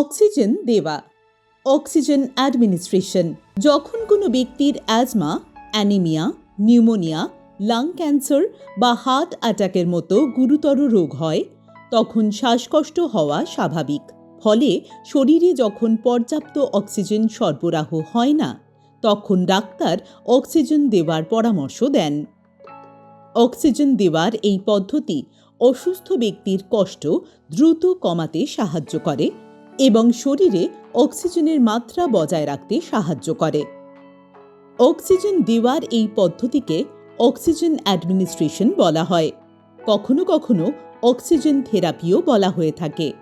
Oxygen দেওয়া, oxygen administration. যখন কোনো ব্যক্তির asthma, anaemia, pneumonia, lung cancer বা হার্ট অ্যাটাকের মতো গুরুতর রোগ হয়, তখন শ্বাসকষ্ট হওয়া স্বাভাবিক। ফলে শরীরে যখন পর্যাপ্ত অক্সিজেন সরবরাহ হয় না, তখন ডাক্তার অক্সিজেন দেওয়ার পরামর্শ দেন। অক্সিজেন দেওয়ার এই পদ্ধতি অসুস্থ ব্যক্তির কষ্ট দ্রুত কমাতে সাহায্য করে। এবং শরীরে অক্সিজেনের মাত্রা বজায় রাখতে সাহায্য করে। অক্সিজেন দেওয়ার এই পদ্ধতিকে অক্সিজেন অ্যাডমিনিস্ট্রেশন বলা হয়। কখনো কখনো অক্সিজেন থেরাপিও বলা হয়ে থাকে।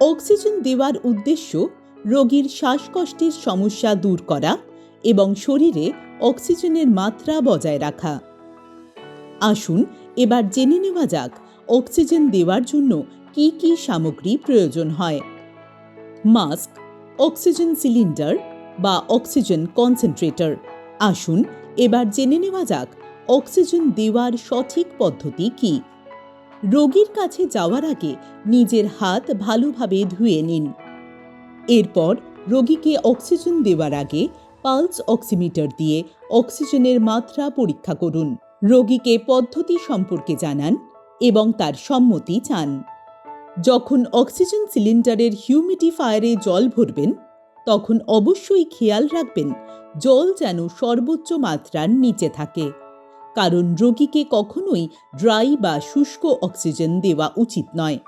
অক্সিজেন দেওয়ার উদ্দেশ্য রোগীর শ্বাসকষ্টের সমস্যা দূর করা এবং শরীরে অক্সিজেনের মাত্রা বজায় রাখা। আসুন এবার জেনে নেওয়া যাক অক্সিজেন দেওয়ার জন্য কি কি সামগ্রী প্রয়োজন হয়? মাস্ক, অক্সিজেন সিলিন্ডার বা অক্সিজেন কনসেন্ট্রেটর। আসুন এবার জেনে নেওয়া যাক অক্সিজেন দেওয়ার সঠিক পদ্ধতি কী। রোগীর কাছে যাওয়ার আগে নিজের হাত ভালোভাবে ধুয়ে নিন। এরপর রোগীকে অক্সিজেন দেওয়ার আগে পালস অক্সিমিটার দিয়ে অক্সিজেনের মাত্রা পরীক্ষা করুন। রোগীকে পদ্ধতি সম্পর্কে জানান এবং তার সম্মতি চান। যখন অক্সিজেন সিলিন্ডারের হিউমিডিফায়ারে জল ভরবেন, তখন অবশ্যই খেয়াল রাখবেন, জল যেন সর্বোচ্চ মাত্রার নিচে থাকে। কারণ রোগীকে কখনোই ড্রাই বা শুষ্ক অক্সিজেন দেওয়া উচিত নয়।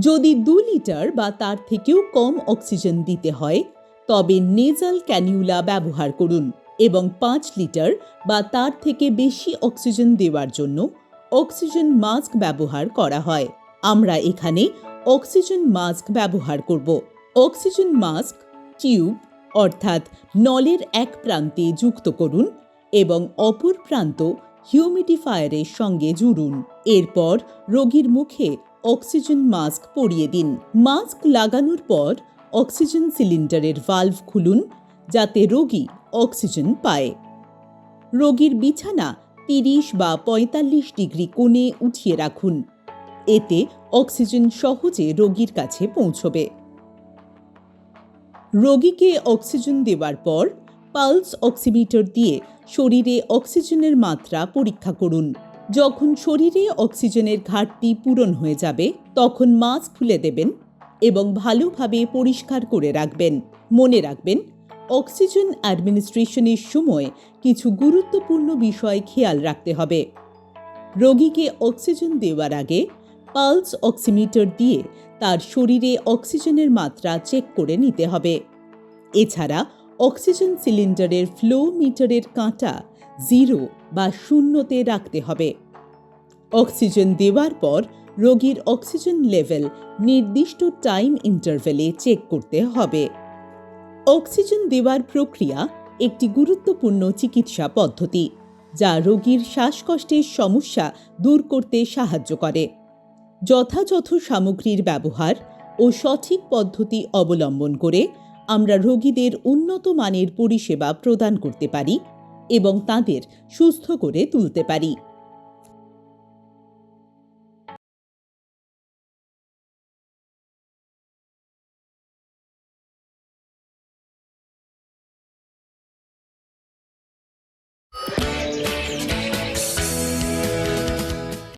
যদি দু লিটার বা তার থেকেও কম অক্সিজেন দিতে হয়, তবে নেজাল ক্যানিউলা ব্যবহার করুন এবং পাঁচ লিটার বা তার থেকে বেশি অক্সিজেন দেওয়ার জন্য অক্সিজেন মাস্ক ব্যবহার করা হয়। আমরা এখানে অক্সিজেন মাস্ক ব্যবহার করব। অক্সিজেন মাস্ক, টিউব, অর্থাৎ নলের এক প্রান্তে যুক্ত করুন এবং অপর প্রান্ত হিউমিডিফায়ারের সঙ্গে জুড়ুন। এরপর রোগীর মুখে অক্সিজেন মাস্ক পরিয়ে দিন। মাস্ক লাগানোর পর অক্সিজেন সিলিন্ডারের ভালভ খুলুন, যাতে রোগী অক্সিজেন পায়। রোগীর বিছানা তিরিশ বা পঁয়তাল্লিশ ডিগ্রি কোণে উঠিয়ে রাখুন। এতে অক্সিজেন সহজে রোগীর কাছে পৌঁছবে। রোগীকে অক্সিজেন দেওয়ার পর পালস অক্সিমিটার দিয়ে শরীরে অক্সিজেনের মাত্রা পরীক্ষা করুন। যখন শরীরে অক্সিজেনের ঘাটতি পূরণ হয়ে যাবে, তখন মাস্ক খুলে দেবেন এবং ভালোভাবে পরিষ্কার করে রাখবেন। মনে রাখবেন, অক্সিজেন অ্যাডমিনিস্ট্রেশনের সময় কিছু গুরুত্বপূর্ণ বিষয় খেয়াল রাখতে হবে। রোগীকে অক্সিজেন দেওয়ার আগে পালস অক্সিমিটার দিয়ে তার শরীরে অক্সিজেনের মাত্রা চেক করে নিতে হবে। এছাড়া অক্সিজেন সিলিন্ডারের ফ্লো মিটারের কাঁটা জিরো বা শূন্যতে রাখতে হবে। অক্সিজেন দেওয়ার পর রোগীর অক্সিজেন লেভেল নির্দিষ্ট টাইম ইন্টারভেলে চেক করতে হবে। অক্সিজেন দেওয়ার প্রক্রিয়া একটি গুরুত্বপূর্ণ চিকিৎসা পদ্ধতি, যা রোগীর শ্বাসকষ্টের সমস্যা দূর করতে সাহায্য করে। যথাযথ সামগ্রীর ব্যবহার ও সঠিক পদ্ধতি অবলম্বন করে আমরা রোগীদের উন্নত মানের পরিষেবা প্রদান করতে পারি এবং তাদের সুস্থ করে তুলতে পারি।